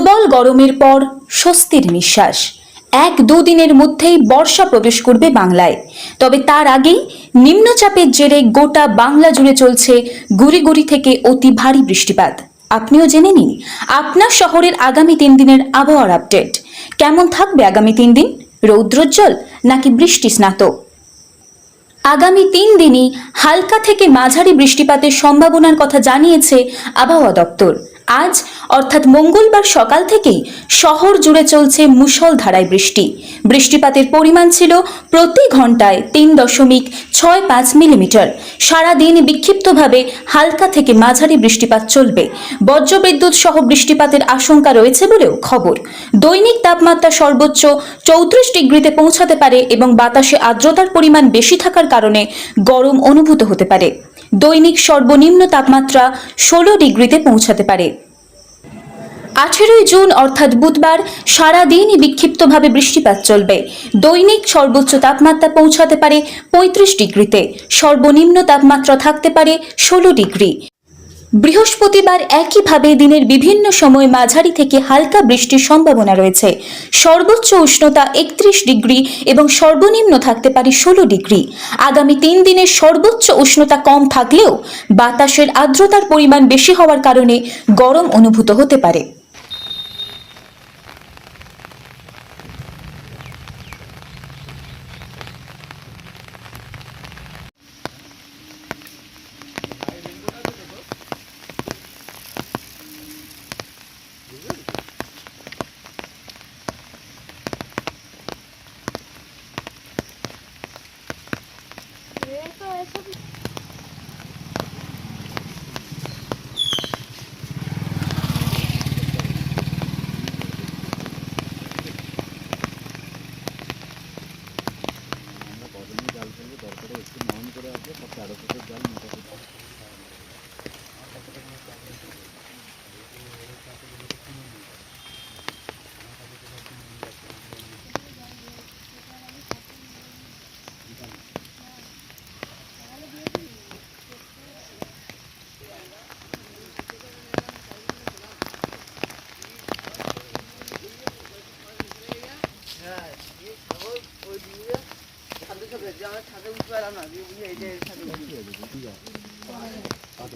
প্রবল গরমের পর স্বস্তির নিঃশ্বাস। এক দুদিনের মধ্যেই বর্ষা প্রবেশ করবে বাংলায়। তবে তার আগেই নিম্নচাপের জেরে গোটা বাংলা জুড়ে চলছে গুড়ি গুড়ি থেকে অতি ভারী বৃষ্টিপাত। আপনিও জেনে নিন আপনার শহরের আগামী তিন দিনের আবহাওয়ার আপডেট। কেমন থাকবে আগামী তিন দিন? রৌদ্রোজ্জ্বল নাকি বৃষ্টি স্নাত? আগামী তিন দিনই হালকা থেকে মাঝারি বৃষ্টিপাতের সম্ভাবনার কথা জানিয়েছে আবহাওয়া দপ্তর। আজ অর্থাৎ মঙ্গলবার সকাল থেকেই শহর জুড়ে চলছে মুষলধারায় বৃষ্টি। বৃষ্টিপাতের পরিমাণ ছিল প্রতি ঘন্টায় তিন দশমিক ছয় পাঁচ মিলিমিটার। সারাদিন বিক্ষিপ্তভাবে হালকা থেকে মাঝারি বৃষ্টিপাত চলবে। বজ্রবিদ্যুৎ সহ বৃষ্টিপাতের আশঙ্কা রয়েছে বলেও খবর। দৈনিক তাপমাত্রা সর্বোচ্চ চৌত্রিশ ডিগ্রিতে পৌঁছাতে পারে এবং বাতাসে আর্দ্রতার পরিমাণ বেশি থাকার কারণে গরম অনুভূত হতে পারে। দৈনিক সর্বনিম্ন তাপমাত্রা ষোলো ডিগ্রিতে পৌঁছাতে পারে। আঠেরোই জুন, অর্থাৎ বুধবার সারাদিনই বিক্ষিপ্তভাবে বৃষ্টিপাত চলবে। দৈনিক সর্বোচ্চ তাপমাত্রা পৌঁছাতে পারে পঁয়ত্রিশ ডিগ্রিতে। সর্বনিম্ন তাপমাত্রা থাকতে পারে ষোলো ডিগ্রি। বৃহস্পতিবার একইভাবে দিনের বিভিন্ন সময় মাঝারি থেকে হালকা বৃষ্টির সম্ভাবনা রয়েছে। সর্বোচ্চ উষ্ণতা একত্রিশ ডিগ্রি এবং সর্বনিম্ন থাকতে পারে ষোলো ডিগ্রি। আগামী তিন দিনের সর্বোচ্চ উষ্ণতা কম থাকলেও বাতাসের আর্দ্রতার পরিমাণ বেশি হওয়ার কারণে গরম অনুভূত হতে পারে। ছাদে নরম করে আছে তারপর আরও এই যে ছাদে 자전거가 나면 위에 이제 사는 거지. 아,